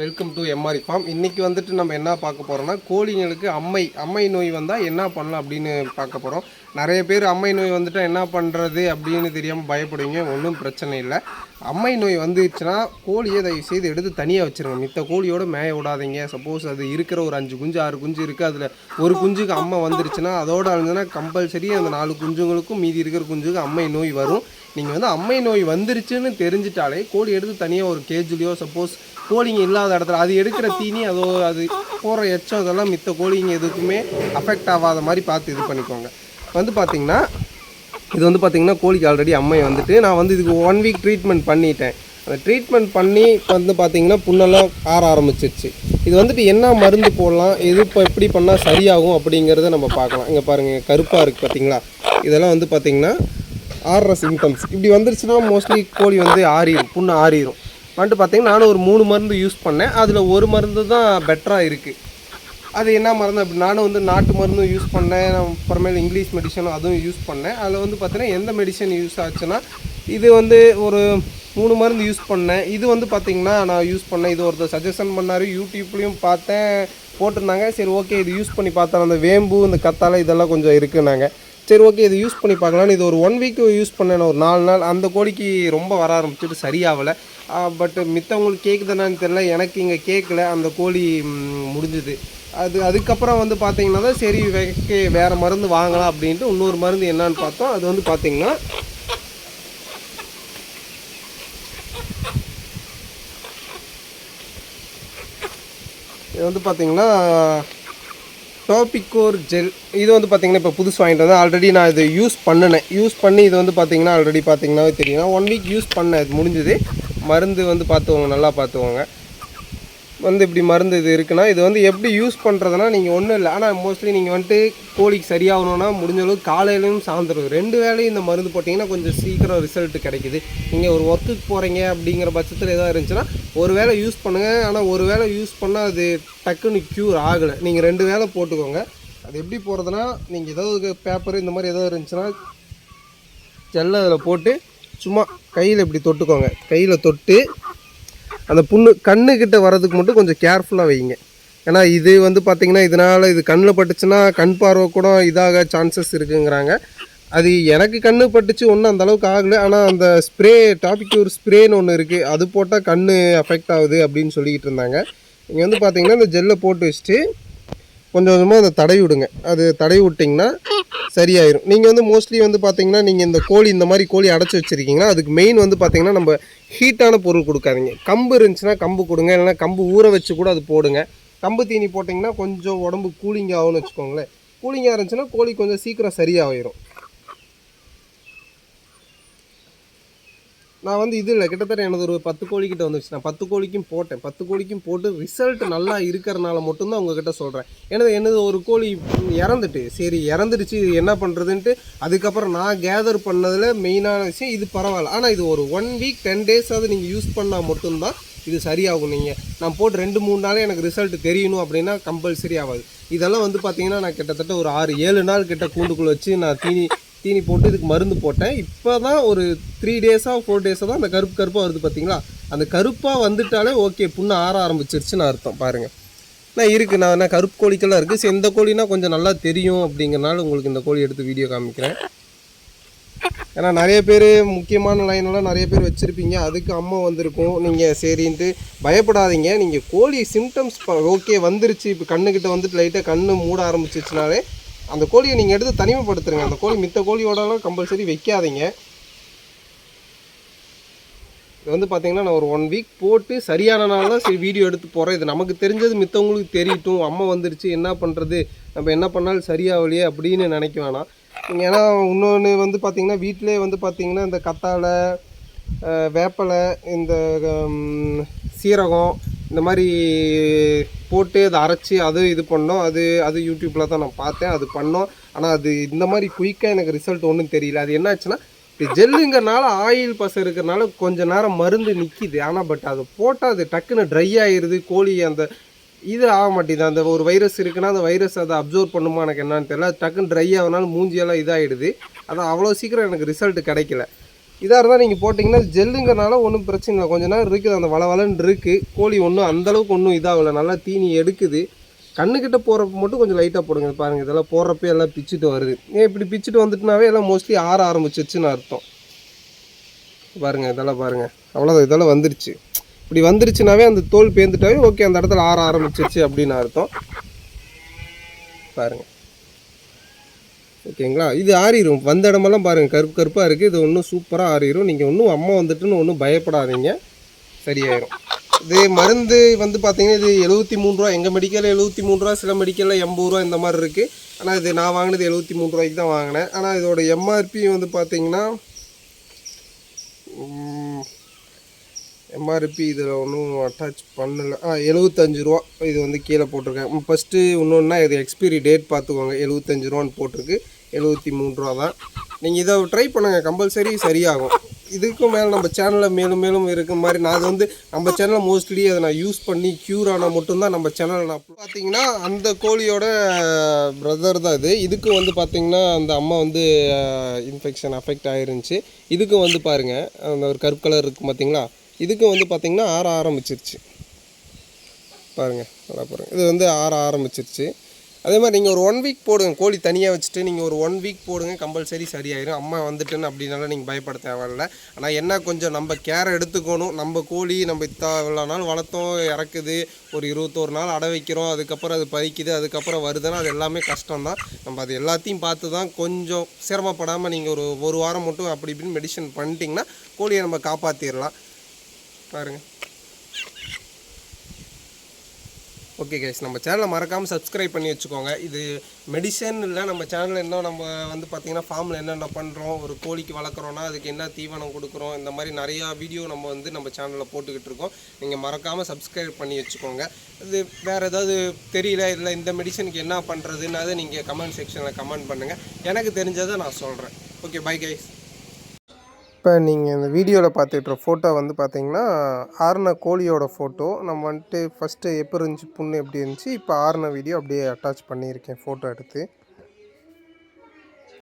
Welcome to MR form இன்றைக்கி வந்துட்டு நம்ம என்ன பார்க்க போகிறோம்னா கோழிங்களுக்கு அம்மை அம்மை நோய் வந்தால் என்ன பண்ணலாம் அப்படின்னு பார்க்க போகிறோம் நிறைய பேர் அம்மை நோய் வந்துட்டால் என்ன பண்ணுறது அப்படின்னு தெரியாமல் பயப்படுவீங்க ஒன்றும் பிரச்சனை இல்லை. அம்மை நோய் வந்துச்சுன்னா கோழியை தயவு செய்து எடுத்து தனியாக வச்சுருங்க. மித்த கோழியோட மேய விடாதீங்க. சப்போஸ் அது இருக்கிற ஒரு அஞ்சு குஞ்சு ஆறு குஞ்சு இருக்குது அதில் ஒரு குஞ்சுக்கு அம்மை வந்துருச்சுன்னா அதோட அழிஞ்சுன்னா கம்பல்சரி அந்த நாலு குஞ்சுங்களுக்கும் மீதி இருக்கிற குஞ்சுக்கு அம்மை நோய் வரும். நீங்கள் வந்து அம்மை நோய் வந்துருச்சுன்னு தெரிஞ்சிட்டாலே கோழி எடுத்து தனியாக ஒரு கேஜிலையோ சப்போஸ் கோழிங்க இல்லாத இடத்துல அது எடுக்கிற தீனி அதோ அது போகிற எச்சம் அதெல்லாம் மித்த கோழிங்க எதுக்குமே அஃபெக்ட் ஆகாத மாதிரி பார்த்து இது பண்ணிக்கோங்க. வந்து பார்த்தீங்கன்னா இது வந்து பார்த்தீங்கன்னா கோழிக்கு ஆல்ரெடி அம்மை வந்துட்டு நான் வந்து இதுக்கு ஒன் வீக் ட்ரீட்மெண்ட் பண்ணிட்டேன். அந்த ட்ரீட்மெண்ட் பண்ணி வந்து பார்த்தீங்கன்னா புண்ணெல்லாம் ஆற ஆரம்பிச்சிருச்சு. இது வந்துட்டு என்ன மருந்து போடலாம் எது இப்போ எப்படி பண்ணால் சரியாகும் அப்படிங்கிறத நம்ம பார்க்கலாம். இங்கே பாருங்கள் கருப்பாக இருக்குது பார்த்தீங்களா இதெல்லாம் வந்து பார்த்தீங்கன்னா ஆறுற சிம்டம்ஸ் இப்படி வந்துருச்சுன்னா மோஸ்ட்லி கோழி வந்து ஆறிடும் புண்ணு ஆறிடும் வந்துட்டு பார்த்தீங்கன்னா நானும் ஒரு மூணு மருந்து யூஸ் பண்ணேன். அதில் ஒரு மருந்து தான் பெட்டராக இருக்குது அது என்ன மருந்து அப்படி நானும் வந்து நாட்டு மருந்தும் யூஸ் பண்ணேன். அப்புறமேல இங்கிலீஷ் மெடிசனும் அதுவும் யூஸ் பண்ணேன். அதில் வந்து பார்த்தீங்கன்னா எந்த மெடிசன் யூஸ் ஆச்சுன்னா இது வந்து ஒரு மூணு மருந்து யூஸ் பண்ணேன். இது வந்து பார்த்திங்கன்னா நான் யூஸ் பண்ணேன். இது ஒருத்தர் சஜஷன் பண்ணார். யூடியூப்லேயும் பார்த்தேன். போட்டிருந்தாங்க. சரி ஓகே இது யூஸ் பண்ணி பார்த்தேன் அந்த வேம்பு இந்த கத்தாழை இதெல்லாம் கொஞ்சம் இருக்குன்னாங்க. சரி ஓகே இது யூஸ் பண்ணி பார்க்கலாம்னு இது ஒரு ஒன் வீக் யூஸ் பண்ணேன். ஒரு நாலு நாள். அந்த கோழிக்கு ரொம்ப வர ஆரம்பிச்சிட்டு சரியாகலை. பட் மித்தவங்களுக்கு கேட்குதுன்னு தெரியல. எனக்கு இங்கே கேட்கல அந்த கோழி முடிஞ்சுது. அது அதுக்கப்புறம் வந்து பார்த்தீங்கன்னா தான் சரி வைக்க வேறு மருந்து வாங்கலாம் அப்படின்ட்டு இன்னொரு மருந்து என்னன்னு பார்த்தோம். அது வந்து பார்த்தீங்கன்னா இது வந்து பார்த்தீங்கன்னா டாபிக்கோர் ஜெல் இது வந்து பார்த்திங்கன்னா இப்போ புதுசு வாங்கிட்டு வந்தேன். ஆல்ரெடி நான் இது யூஸ் பண்ணினேன். யூஸ் பண்ணி இது வந்து பார்த்திங்கன்னா ஆல்ரெடி பார்த்திங்கனாவே தெரியும். ஒன் வீக் யூஸ் பண்ணேன். இது முடிஞ்சது. மருந்து வந்து பார்த்துவோங்க நல்லா பார்த்துவோங்க வந்து இப்படி மருந்து இது இருக்குன்னா இது வந்து எப்படி யூஸ் பண்ணுறதுனா நீங்கள் ஒன்றும் இல்லை. ஆனால் மோஸ்ட்லி நீங்கள் வந்துட்டு கோழிக்கு சரியாகணும்னா முடிஞ்ச அளவுக்கு காலையிலையும் சாயந்தரம் ரெண்டு வேளையும் இந்த மருந்து போட்டிங்கன்னா கொஞ்சம் சீக்கிரம் ரிசல்ட் கிடைக்குது. நீங்கள் ஒரு ஒர்க்குக்கு போகிறீங்க அப்படிங்கிற பட்சத்தில் எதாவது இருந்துச்சுன்னா ஒரு வேளை யூஸ் பண்ணுங்கள் ஆனால் ஒரு வேளை யூஸ் பண்ணால் அது டக்குன்னு க்யூர் ஆகலை. நீங்கள் ரெண்டு வேளை போட்டுக்கோங்க. அது எப்படி போகிறதுனா நீங்கள் ஏதாவது பேப்பர் இந்த மாதிரி ஏதாவது இருந்துச்சுன்னா ஜெல்லை அதில் போட்டு சும்மா கையில் இப்படி தொட்டுக்கோங்க. கையில் தொட்டு அந்த புண்ணு கண்ணுக்கிட்ட வர்றதுக்கு மட்டும் கொஞ்சம் கேர்ஃபுல்லாக வைங்க. ஏன்னா இது வந்து பார்த்திங்கன்னா இதனால் இது கண்ணில் பட்டுச்சுன்னா கண் பார்வை கூட இதாக சான்சஸ் இருக்குங்கிறாங்க. அது எனக்கு கண்ணு பட்டுச்சு ஒன்றும் அந்தளவுக்கு ஆகலை. ஆனால் அந்த ஸ்ப்ரே டாபிக் ஒரு ஸ்ப்ரேன்னு ஒன்று இருக்குது அது போட்டால் கண் அஃபெக்ட் ஆகுது அப்படின்னு சொல்லிக்கிட்டு இருந்தாங்க. நீங்கள் வந்து பார்த்தீங்கன்னா இந்த ஜெல்லை போட்டு வச்சுட்டு கொஞ்சம் கொஞ்சமாக அதை தடவி விடுங்க. அது தடவி விட்டிங்கன்னா சரியாயிரும். நீங்கள் வந்து மோஸ்ட்லி வந்து பார்த்தீங்கன்னா நீங்கள் இந்த கோழி இந்த மாதிரி கோழி அடைச்சி வச்சுருக்கீங்கன்னா அதுக்கு மெயின் வந்து பார்த்தீங்கன்னா நம்ம ஹீட்டான பொருள் கொடுக்காதீங்க. கம்பு இருந்துச்சுன்னா கம்பு கொடுங்க இல்லைன்னா கம்பு ஊற வச்சு கூட அது போடுங்க. கம்பு தீனி போட்டிங்கன்னா கொஞ்சம் உடம்பு கூலிங் ஆகும்னு வச்சுக்கோங்களேன். கூலிங்காக இருந்துச்சுன்னா கோழி கொஞ்சம் சீக்கிரம் சரியாகிடும் நான் வந்து இது இல்லை கிட்டத்தட்ட எனது ஒரு பத்து கோழிக்கிட்ட வந்துச்சு நான் பத்து கோழிக்கும் போட்டேன். பத்து கோழிக்கும் போட்டு ரிசல்ட் நல்லா இருக்கிறனால மட்டும்தான் உங்ககிட்ட சொல்கிறேன் எனது எனது ஒரு கோழி இறந்துட்டு சரி இறந்துடுச்சு இது என்ன பண்ணுறதுன்ட்டு அதுக்கப்புறம் நான் கேதர் பண்ணதில் மெயினான விஷயம் இது பரவாயில்ல. ஆனால் இது ஒரு ஒன் வீக் டென் டேஸாவது நீங்கள் யூஸ் பண்ணால் மட்டும்தான் இது சரியாகும். நீங்கள் நான் போட்டு ரெண்டு மூணு நாளே எனக்கு ரிசல்ட் தெரியணும் அப்படின்னா கம்பல்சரி ஆகாது. இதெல்லாம் வந்து பார்த்தீங்கன்னா நான் கிட்டத்தட்ட ஒரு ஆறு ஏழு நாள் கிட்ட கூண்டுக்குள்ளே வச்சு நான் தீனி தீனி போட்டு இதுக்கு மருந்து போட்டேன். இப்போ தான் ஒரு த்ரீ டேஸாக ஃபோர் டேஸாக தான் அந்த கருப்பு கருப்பாக வருது பார்த்தீங்களா அந்த கருப்பாக வந்துட்டாலே ஓகே புண்ணு ஆற ஆரம்பிச்சிருச்சுன்னு அர்த்தம் பாருங்கள் நான் இருக்குது நான் என்ன கருப்பு கோழிக்கெல்லாம் இருக்குது சரி இந்த கோழினா கொஞ்சம் நல்லா தெரியும் அப்படிங்கிறனால உங்களுக்கு இந்த கோழி எடுத்து வீடியோ காமிக்கிறேன். ஏன்னா நிறைய பேர் முக்கியமான லைனெல்லாம் நிறைய பேர் வச்சுருப்பீங்க. அதுக்கு அம்மா வந்திருக்கும். நீங்கள் சரின்ட்டு பயப்படாதீங்க. நீங்கள் கோழி சிம்டம்ஸ் ஓகே வந்துருச்சு. இப்போ கண்ணுக்கிட்ட வந்துட்டு லைட்டாக கண்ணு மூட ஆரம்பிச்சிச்சுனாலே அந்த கோழியை நீங்கள் எடுத்து தனிமைப்படுத்துருங்க அந்த கோழி மித்த கோழியோடலாம் கம்பல்சரி வைக்காதீங்க. இது வந்து பார்த்தீங்கன்னா நான் ஒரு ஒன் வீக் போட்டு சரியான நாள் தான் சரி வீடியோ எடுத்து போகிறேன் இது நமக்கு தெரிஞ்சது மித்தவங்களுக்கு தெரியட்டும். அம்மா வந்துருச்சு என்ன பண்ணுறது நம்ம என்ன பண்ணாலும் சரியாகலையே அப்படின்னு நினைக்க வேணாம். நீங்கள் ஏன்னா இன்னொன்று வந்து பார்த்தீங்கன்னா வீட்டிலே வந்து பார்த்தீங்கன்னா இந்த கத்தாழை வேப்பலை இந்த சீரகம் இந்த மாதிரி போட்டு அதை அரைச்சி அது இது பண்ணோம். அது அது யூடியூப்பில் தான் நான் பார்த்தேன். அது பண்ணோம். ஆனால் அது இந்த மாதிரி குயிக்காக எனக்கு ரிசல்ட் ஒன்றும் தெரியல. அது என்னாச்சுன்னா இப்போ ஜெல்லுங்கிறனால ஆயில் பசை இருக்கிறனால கொஞ்ச நேரம் மருந்து நிற்கிது ஆனால் பட் அது போட்டால் அது டக்குன்னு ட்ரை ஆயிடுது கோழி அந்த இது ஆக மாட்டேங்குது. அந்த ஒரு வைரஸ் இருக்குன்னா அந்த வைரஸ் அதை அப்சர்வ் பண்ணுமா எனக்கு என்னன்னு தெரியல. அது டக்குன்னு ட்ரை ஆகினாலும் மூஞ்சியெல்லாம் இதாகிடுது அது அவ்வளோ சீக்கிரம் எனக்கு ரிசல்ட் கிடைக்கல. இதாக இருந்தால் நீங்கள் போட்டிங்கன்னா ஜெல்லுங்கிறனால ஒன்றும் பிரச்சனை இல்லை. கொஞ்ச நேரம் இருக்குது. அந்த வளவலன்னு இருக்குது கோழி ஒன்றும் அந்தளவுக்கு ஒன்றும் இதாகல. நல்லா தீனி எடுக்குது. கண்ணுக்கிட்ட போகிறப்ப மட்டும் கொஞ்சம் லைட்டாக போடுங்க. பாருங்கள் இதெல்லாம் போடுறப்ப எல்லாம் பிச்சுட்டு வருது. ஏன் இப்படி பிச்சுட்டு வந்துட்டுனாவே எல்லாம் மோஸ்ட்லி ஆற ஆரம்பிச்சிருச்சுன்னு அர்த்தம். பாருங்கள் இதெல்லாம் பாருங்கள் அவ்வளோதான் இதெல்லாம் வந்துருச்சு. இப்படி வந்துருச்சுனாவே அந்த தோல் பேந்துட்டாவே ஓகே அந்த இடத்துல ஆற ஆரம்பிச்சிருச்சு அப்படின்னு அர்த்தம். பாருங்கள் ஓகேங்களா? இது ஆறிடும் வந்த இடமெல்லாம் பாருங்கள் கருப்பு கருப்பாக இருக்குது இது ஒன்றும் சூப்பராக ஆறிடும் நீங்கள் ஒன்றும் அம்மா வந்துட்டுன்னு ஒன்றும் பயப்படாதீங்க. சரியாயிரும். இது மருந்து வந்து பார்த்தீங்கன்னா இது எழுபத்தி மூணு ரூபா. எங்கள் மெடிக்கலில் எழுபத்தி மூணு ரூபா சில மெடிக்கலில் எண்பது ரூபா இந்த மாதிரி இருக்குது ஆனால் இது நான் வாங்கினது எழுபத்தி மூணு ரூபாய்க்கு தான் வாங்கினேன். ஆனால் இதோட எம்ஆர்பி வந்து பார்த்தீங்கன்னா எம்ஆர்பி இதில் ஒன்றும் அட்டாச் பண்ணலை. ஆ எழுபத்தஞ்சு ரூபா இது வந்து கீழே போட்டிருக்கேன். ஃபஸ்ட்டு இன்னொன்னா இது எக்ஸ்பீரி டேட் பார்த்துக்கோங்க எழுபத்தஞ்சு ரூபான்னு போட்டிருக்கு. எழுபத்தி மூணு ரூபா தான். நீங்கள் இதை ட்ரை பண்ணுங்கள் கம்பல்சரி சரியாகும். இதுக்கும் மேலே நம்ம சேனலில் மேலும் மேலும் இருக்க மாதிரி நான் அது வந்து நம்ம சேனலில் மோஸ்ட்லி அதை நான் யூஸ் பண்ணி க்யூர் ஆனால் மட்டும்தான் நம்ம சேனலில் நான் பார்த்தீங்கன்னா அந்த கோழியோட பிரதர் தான் இது. இதுக்கு வந்து பார்த்தீங்கன்னா அந்த அம்மா வந்து இன்ஃபெக்ஷன் அஃபெக்ட் ஆயிருந்துச்சு. இதுக்கும் வந்து பாருங்கள் அந்த ஒரு கருப்பு கலர் இருக்குது பார்த்தீங்களா இதுக்கும் வந்து பார்த்திங்கன்னா ஆற ஆரம்பிச்சிருச்சு. பாருங்கள் நல்லா பாருங்கள் இது வந்து ஆற ஆரம்பிச்சிருச்சு. அதே மாதிரி நீங்கள் ஒரு ஒன் வீக் போடுங்க. கோழி தனியாக வச்சுட்டு நீங்கள் ஒரு ஒன் வீக் போடுங்க. கம்பல்சரி சரியாயிரும். அம்மா வந்துட்டுன்னு அப்படின்னால நீங்கள் பயப்பட தேவையில்ல. ஆனால் என்ன கொஞ்சம் நம்ம கேர் எடுத்துக்கணும். நம்ம கோழி நம்ம இத்தா இவ்வளோ நாள் வளர்த்தோம் இறக்குது. ஒரு இருபத்தோரு நாள் அடை வைக்கிறோம். அதுக்கப்புறம் அது பறிக்குது. அதுக்கப்புறம் வருதுன்னா அது எல்லாமே கஷ்டம்தான். நம்ம அது எல்லாத்தையும் பார்த்து தான் கொஞ்சம் சிரமப்படாமல் நீங்கள் ஒரு ஒரு வாரம் மட்டும் அப்படி இப்படின்னு மெடிசன் பண்ணிட்டீங்கன்னா கோழியை நம்ம காப்பாற்றிடலாம் பாருங்கள் ஓகே கைஸ் நம்ம சேனலை மறக்காமல் சப்ஸ்கிரைப் பண்ணி வச்சுக்கோங்க. இது மெடிசன் இல்லை நம்ம சேனலில் இன்னும் நம்ம வந்து பார்த்திங்கன்னா ஃபார்மில் என்னென்ன பண்ணுறோம் ஒரு கோழிக்கு வளர்க்குறோன்னா அதுக்கு என்ன தீவனம் கொடுக்குறோம் இந்த மாதிரி நிறையா வீடியோ நம்ம வந்து நம்ம சேனலில் போட்டுக்கிட்டு இருக்கோம். நீங்கள் மறக்காமல் சப்ஸ்கிரைப் பண்ணி வச்சுக்கோங்க. இது வேறு ஏதாவது தெரியல இல்லை இந்த மெடிசனுக்கு என்ன பண்ணுறதுன்னு அதை நீங்கள் கமெண்ட் செக்ஷனில் கமெண்ட் பண்ணுங்கள் எனக்கு தெரிஞ்சதை நான் சொல்கிறேன் ஓகே பை கைஸ் இப்போ நீங்கள் இந்த வீடியோவில் பார்த்துட்ற ஃபோட்டோ வந்து பார்த்தீங்கன்னா ஆறுன கோழியோட ஃபோட்டோ நம்ம வந்துட்டு ஃபஸ்ட்டு எப்போ இருந்துச்சு புண்ணு எப்படி இருந்துச்சு இப்போ ஆறுன வீடியோ அப்படியே அட்டாச் பண்ணியிருக்கேன் ஃபோட்டோ எடுத்து.